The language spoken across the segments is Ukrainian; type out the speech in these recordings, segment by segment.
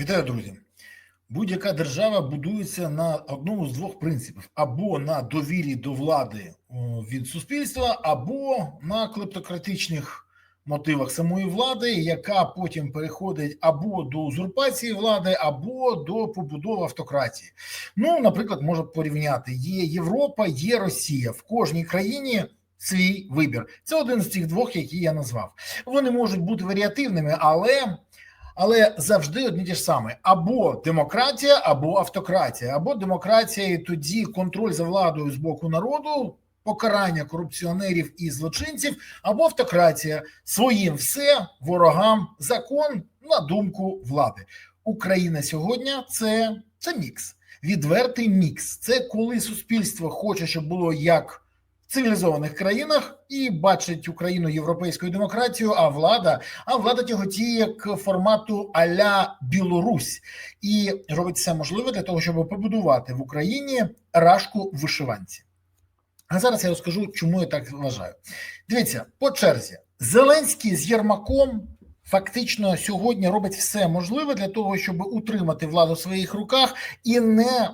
Вітаю, друзі. Будь-яка держава будується на одному з двох принципів: або на довірі до влади від суспільства, або на клептократичних мотивах самої влади, яка потім переходить або до узурпації влади, або до побудови автократії. Ну, наприклад, можу порівняти: є Європа, є Росія в кожній країні. Свій вибір це один з цих двох, які я назвав. Вони можуть бути варіативними, але але завжди одні ті ж саме: або демократія, або автократія, або демократія, і тоді контроль за владою з боку народу, покарання корупціонерів і злочинців, або автократія своїм все ворогам закон на думку влади. Україна сьогодні це, це мікс, відвертий мікс. Це коли суспільство хоче, щоб було як цивілізованих країнах і бачить Україну європейською демократією, а влада, а влада тяготіє к формату Аля Білорусь і робить все можливе для того, щоб побудувати в Україні рашку вишиванці. А зараз я розкажу, чому я так вважаю. Дивіться, по черзі, Зеленський з Єрмаком. Фактично сьогодні робить все можливе для того, щоб утримати владу в своїх руках, і не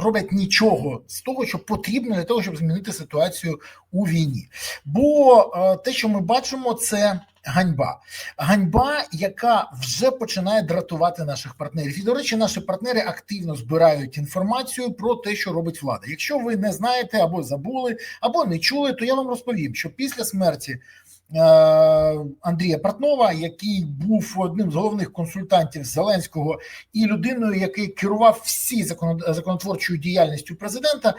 роблять нічого з того, що потрібно для того, щоб змінити ситуацію у війні. Бо е, те, що ми бачимо, це ганьба. Ганьба, яка вже починає дратувати наших партнерів. І до речі, наші партнери активно збирають інформацію про те, що робить влада. Якщо ви не знаєте або забули, або не чули, то я вам розповім, що після смерті. Андрія Портнова, який був одним з головних консультантів Зеленського і людиною, який керував всі законотворчою діяльністю президента.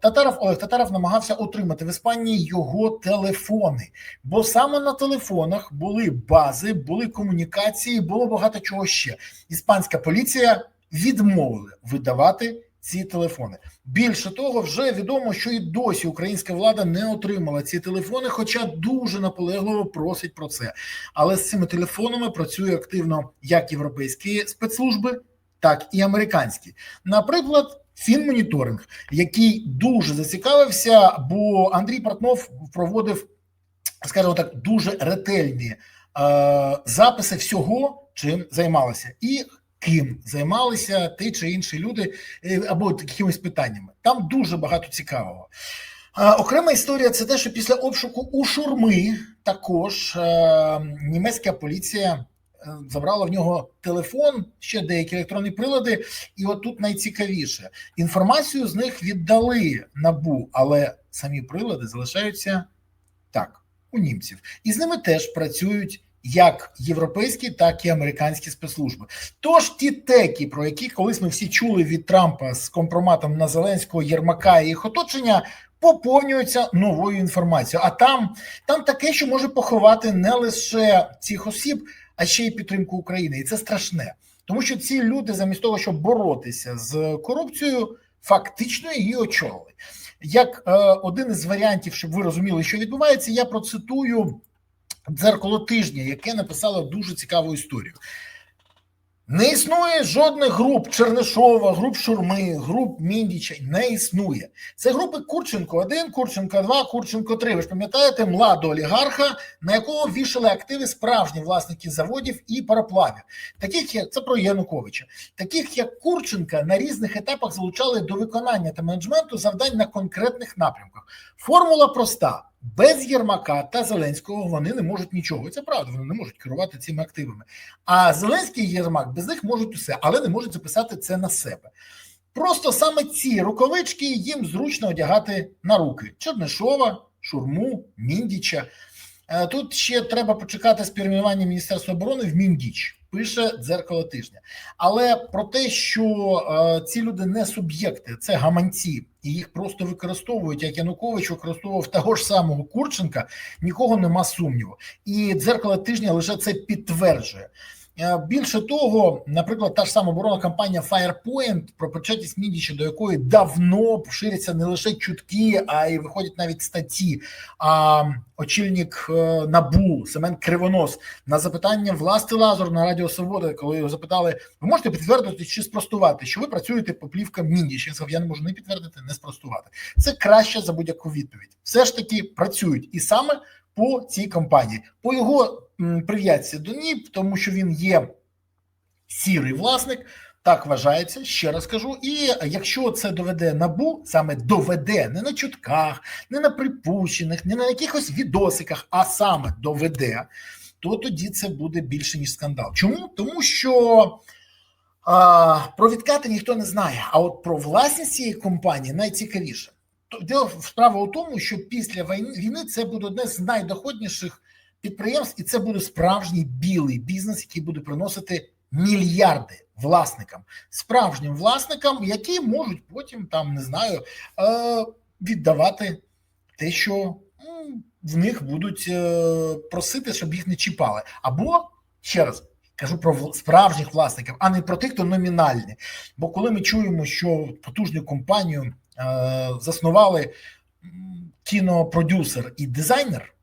Татаров Олег Татаров намагався отримати в Іспанії його телефони, бо саме на телефонах були бази, були комунікації, було багато чого ще. Іспанська поліція відмовила видавати ці телефони. Більше того, вже відомо, що і досі українська влада не отримала ці телефони, хоча дуже наполегливо просить про це. Але з цими телефонами працює активно як європейські спецслужби, так і американські. Наприклад. Фінмоніторинг, який дуже зацікавився, бо Андрій Портнов проводив, скажімо так, дуже ретельні е, записи всього, чим займалися, і ким займалися ті чи інші люди е, або якимись питаннями. Там дуже багато цікавого. Окрема історія це те, що після обшуку у Шурми також е, німецька поліція е, забрала в нього телефон, ще деякі електронні прилади, і от тут найцікавіше інформацію з них віддали набу, але самі прилади залишаються так у німців, і з ними теж працюють як європейські, так і американські спецслужби. Тож ті теки, про які колись ми всі чули від Трампа з компроматом на Зеленського Єрмака і їх оточення, поповнюються новою інформацією. А там, там таке, що може поховати не лише цих осіб, а ще й підтримку України. І це страшне, тому що ці люди, замість того, щоб боротися з корупцією, фактично її очолили. Як е, один із варіантів, щоб ви розуміли, що відбувається, я процитую дзеркало тижня, яке написало дуже цікаву історію. Не існує жодних груп Чернишова, груп Шурми, груп Міндіча. Не існує. Це групи Курченко 1, Курченко 2, Курченко 3. Ви ж пам'ятаєте младу олігарха, на якого вішали активи справжні власники заводів і пароплавів. Таких як це про Януковича, таких як Курченка на різних етапах залучали до виконання та менеджменту завдань на конкретних напрямках. Формула проста. Без Єрмака та Зеленського вони не можуть нічого. Це правда, вони не можуть керувати цими активами. А Зеленський і Єрмак без них можуть усе, але не можуть записати це на себе. Просто саме ці рукавички їм зручно одягати на руки: Чернишова, Шурму, Міндіча. Е, тут ще треба почекати з перейменування Міністерства оборони в Міндіч пише дзеркало тижня. Але про те, що е, ці люди не суб'єкти, це гаманці, і їх просто використовують, як Янукович використовував того ж самого Курченка, нікого нема сумніву. І дзеркало тижня лише це підтверджує. Е, більше того, наприклад, та ж сама оборонна компанія Firepoint, про початість Мідіча, до якої давно ширяться не лише чутки, а й виходять навіть статті. А очільник е, набу Семен Кривонос на запитання власти Лазур на Радіо Свобода, коли його запитали, ви можете підтвердити чи спростувати, що ви працюєте по плівкам Міндіч? Він сказав, я не можу не підтвердити, не спростувати. Це краще за будь-яку відповідь. Все ж таки працюють і саме по цій компанії, по його прив'язці до НІП, тому що він є сірий власник. Так вважається, ще раз кажу. І якщо це доведе набу, саме доведе не на чутках, не на припущених, не на якихось відосиках, а саме доведе, то тоді це буде більше ніж скандал. Чому? Тому що про відкати ніхто не знає. А от про власність цієї компанії найцікавіше. Діло справа у тому, що після війни це буде одне з найдоходніших підприємств, і це буде справжній білий бізнес, який буде приносити мільярди власникам, справжнім власникам, які можуть потім там не знаю е, віддавати те, що в них будуть е, просити, щоб їх не чіпали. Або ще раз кажу про справжніх власників, а не про тих, хто номінальний. Бо коли ми чуємо, що потужну компанію заснували кінопродюсер і дизайнер,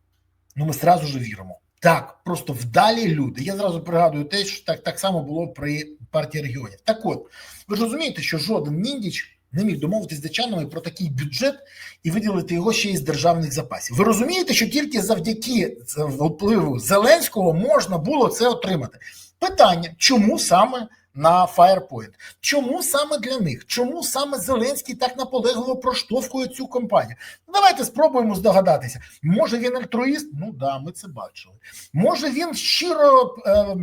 ну ми зразу ж віримо. Так, просто вдалі люди. Я зразу пригадую те, що так, так само було при партії регіонів. Так от, ви ж розумієте, що жоден міндіч не міг домовитись з дачанами про такий бюджет і виділити його ще із державних запасів. Ви розумієте, що тільки завдяки впливу Зеленського можна було це отримати? Питання: чому саме на Firepoint? Чому саме для них? Чому саме Зеленський так наполегливо проштовхує цю компанію? Давайте спробуємо здогадатися. Може він альтруїст? Ну да, ми це бачили. Може він щиро е,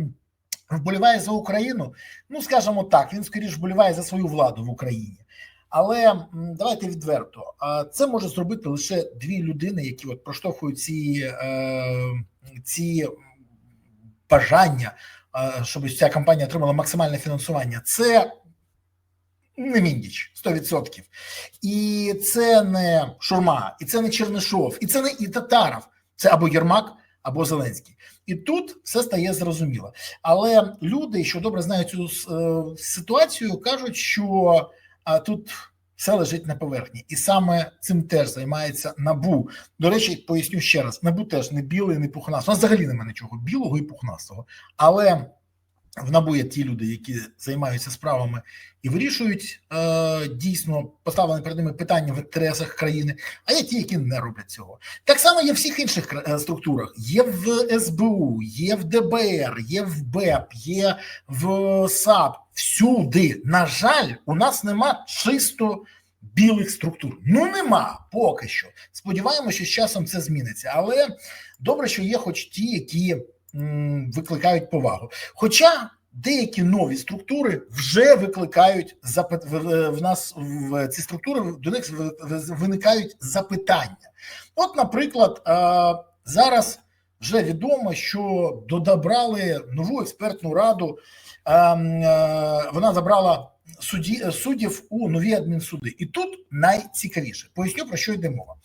вболіває за Україну? Ну скажімо так, він скоріш вболіває за свою владу в Україні. Але давайте відверто, це може зробити лише дві людини, які от проштовхують ці, е, ці бажання, щоб ця компанія отримала максимальне фінансування. Це не Міндіч 100%. І це не Шурма, і це не Чернишов, і це не і Татаров. Це або Єрмак, або Зеленський. І тут все стає зрозуміло. Але люди, що добре знають цю е, ситуацію, кажуть, що тут все лежить на поверхні, і саме цим теж займається набу. До речі, поясню ще раз: набу теж не білий, не пухнастий. У нас взагалі немає нічого білого і пухнастого. Але в НАБУ є ті люди, які займаються справами і вирішують е, дійсно поставлені перед ними питання в інтересах країни, а є ті, які не роблять цього. Так само є в всіх інших е, структурах: є в СБУ, є в ДБР, є в БЕП, є в САП. Всюди, на жаль, у нас нема чисто білих структур. Ну нема поки що. Сподіваємося, що з часом це зміниться. Але добре, що є хоч ті, які викликають повагу. Хоча деякі нові структури вже викликають в, нас в ці структури до них виникають запитання. От, наприклад, зараз вже відомо, що додобрали нову експертну раду. Вона забрала судді, суддів у нові адмінсуди. І тут найцікавіше. Поясню про що йде мова.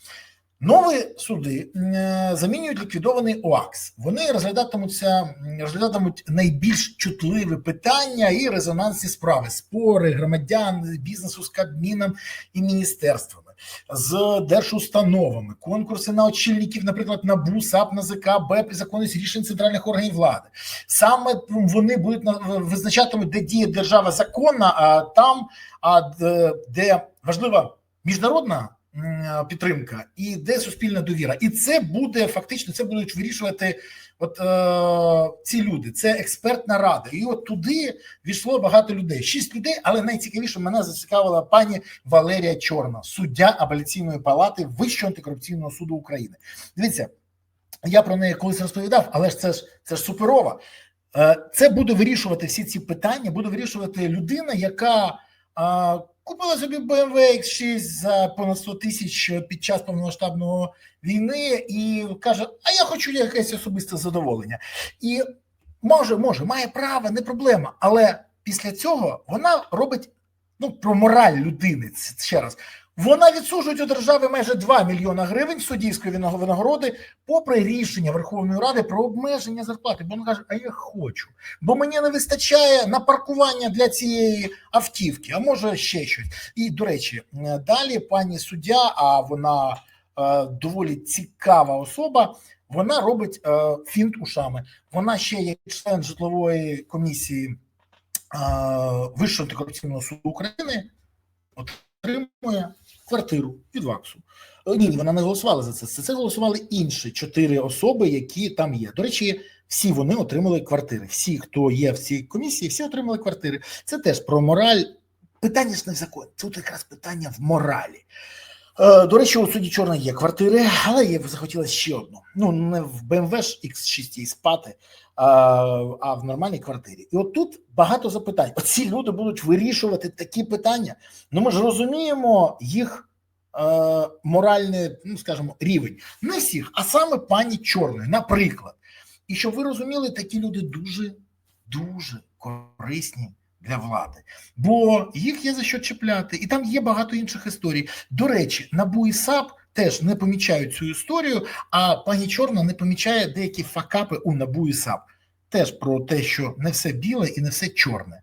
Нові суди е, замінюють ліквідований ОАКС. Вони розглядатимуться, розглядатимуть найбільш чутливі питання і резонансні справи, спори громадян, бізнесу з Кабміном і міністерствами, з держустановами, конкурси на очільників, наприклад, НАБУ, САП, НАЗК, БЕП і законність рішень центральних органів влади. Саме вони будуть на- визначатимуть, де діє держава законна, а там, а де, важлива міжнародна підтримка і де суспільна довіра. І це буде фактично, це будуть вирішувати от е, ці люди. Це експертна рада. І от туди війшло багато людей. Шість людей, але найцікавіше мене зацікавила пані Валерія Чорна, суддя апеляційної палати Вищого антикорупційного суду України. Дивіться, я про неї колись розповідав, але ж це ж це ж суперова. Е, Це буде вирішувати всі ці питання, буде вирішувати людина, яка а, купила собі BMW X6 за понад 100 тисяч під час повномасштабної війни і каже: А я хочу якесь особисте задоволення. І може, може, має право, не проблема. Але після цього вона робить ну про мораль людини. Ще раз. Вона відсуджує у держави майже 2 мільйона гривень суддівської винагороди, попри рішення Верховної Ради про обмеження зарплати. Бо вона каже: А я хочу, бо мені не вистачає на паркування для цієї автівки, а може ще щось. І до речі, далі пані суддя, а вона е, доволі цікава особа. Вона робить е, фінт ушами. Вона ще є член житлової комісії е, Вищого антикорупційного суду України. Отримує квартиру від ВАКСу. Е, Ні, вона не голосувала за це. За це голосували інші чотири особи, які там є. До речі, всі вони отримали квартири. Всі, хто є в цій комісії, всі отримали квартири. Це теж про мораль. Питання ж не в законі. Тут якраз питання в моралі. Е, До речі, у суді чорної є квартири, але я б захотіла ще одну. Ну, не в BMW ж X6 спати, а, а в нормальній квартирі. І от тут багато запитань. Оці люди будуть вирішувати такі питання. Ну, ми ж розуміємо їх е, моральний, ну скажімо, рівень. Не всіх, а саме пані Чорної, наприклад. І щоб ви розуміли, такі люди дуже, дуже корисні для влади, бо їх є за що чіпляти, і там є багато інших історій. До речі, НАБУ і САП теж не помічають цю історію, а пані Чорна не помічає деякі факапи у НАБУ і САП. Теж про те, що не все біле і не все чорне,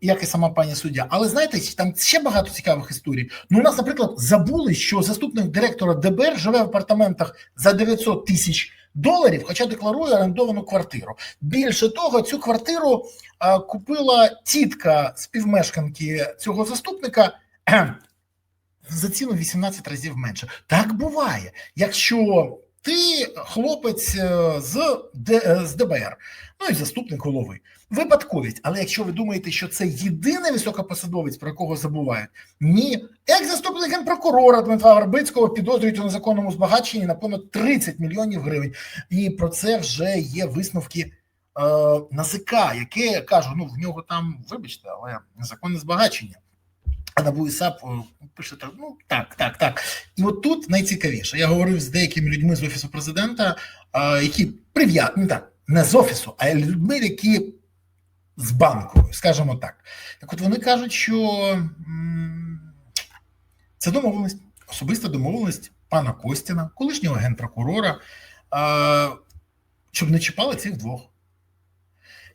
як і сама пані суддя. Але знаєте, там ще багато цікавих історій. Ну, у нас, наприклад, забули, що заступник директора ДБР живе в апартаментах за 900 тисяч доларів, хоча декларує орендовану квартиру. Більше того, цю квартиру а, купила тітка співмешканки цього заступника за ціну 18 разів менше. Так буває, якщо ти хлопець е, з Д, з ДБР, ну і заступник голови. Випадковість, але якщо ви думаєте, що це єдиний високопосадовець, про кого забувають, ні, як заступник генпрокурора Дмитра Горбицького підозрюють у незаконному збагаченні на понад 30 мільйонів гривень, і про це вже є висновки е, НАЗК, яке кажу, ну в нього там, вибачте, але незаконне збагачення. А НАБУ і САП пише так, ну так, так, так. І от тут найцікавіше. Я говорив з деякими людьми з офісу президента, е, які прив'язані, ну так, не з офісу, а людьми, які з банку, скажімо так. Так от вони кажуть, що це домовленість, особиста домовленість пана Костіна, колишнього генпрокурора, щоб не чіпали цих двох.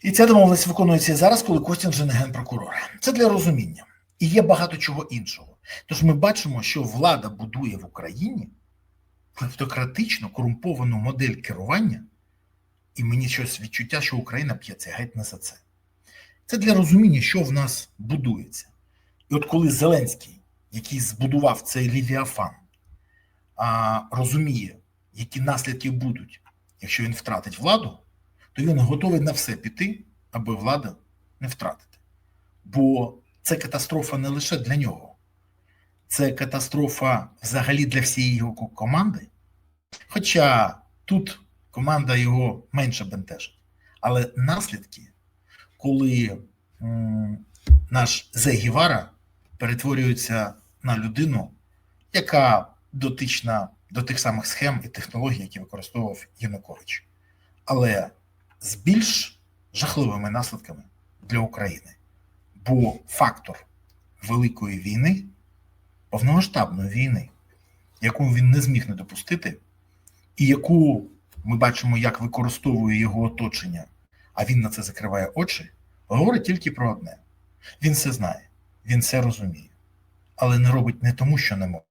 І ця домовленість виконується і зараз, коли Костін вже не генпрокурор. Це для розуміння. І є багато чого іншого. Тож ми бачимо, що влада будує в Україні клептократично корумповану модель керування, і мені щось відчуття, що Україна п'ється геть не за це. Це для розуміння, що в нас будується. І от коли Зеленський, який збудував цей Лівіафан, розуміє, які наслідки будуть, якщо він втратить владу, то він готовий на все піти, аби владу не втратити. Бо це катастрофа не лише для нього, це катастрофа взагалі для всієї його команди. Хоча тут команда його менше бентежить. Але наслідки коли наш Зегівара перетворюється на людину, яка дотична до тих самих схем і технологій, які використовував Янукович, але з більш жахливими наслідками для України. Бо фактор великої війни, повномасштабної війни, яку він не зміг не допустити, і яку ми бачимо, як використовує його оточення а він на це закриває очі, говорить тільки про одне: він все знає, він все розуміє, але не робить не тому, що не може,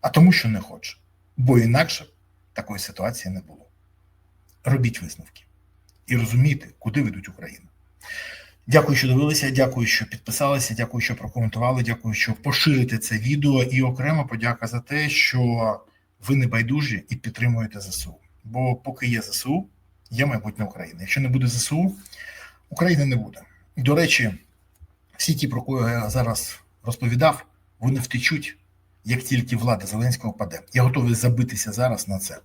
а тому, що не хоче. Бо інакше такої ситуації не було. Робіть висновки і розумійте, куди ведуть Україну. Дякую, що дивилися. Дякую, що підписалися. Дякую, що прокоментували. Дякую, що поширите це відео. І окремо подяка за те, що ви не байдужі і підтримуєте ЗСУ. Бо поки є ЗСУ, є майбутнє України. Якщо не буде ЗСУ, України не буде. До речі, всі ті, про кого я зараз розповідав, вони втечуть, як тільки влада Зеленського паде. Я готовий забитися зараз на це.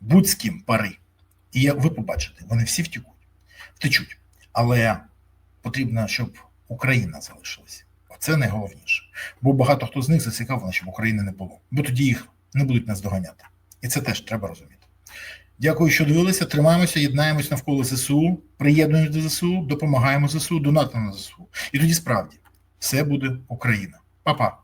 Будь з ким пари. І ви побачите, вони всі втікуть, втечуть. Але потрібно, щоб Україна залишилася. Оце найголовніше. Бо багато хто з них зацікавлений, щоб України не було. Бо тоді їх не будуть нас доганяти. І це теж треба розуміти. Дякую, що дивилися. Тримаємося, єднаємось навколо ЗСУ, приєднуємося до ЗСУ, допомагаємо ЗСУ, донатимо на ЗСУ. І тоді справді все буде Україна. Па-па.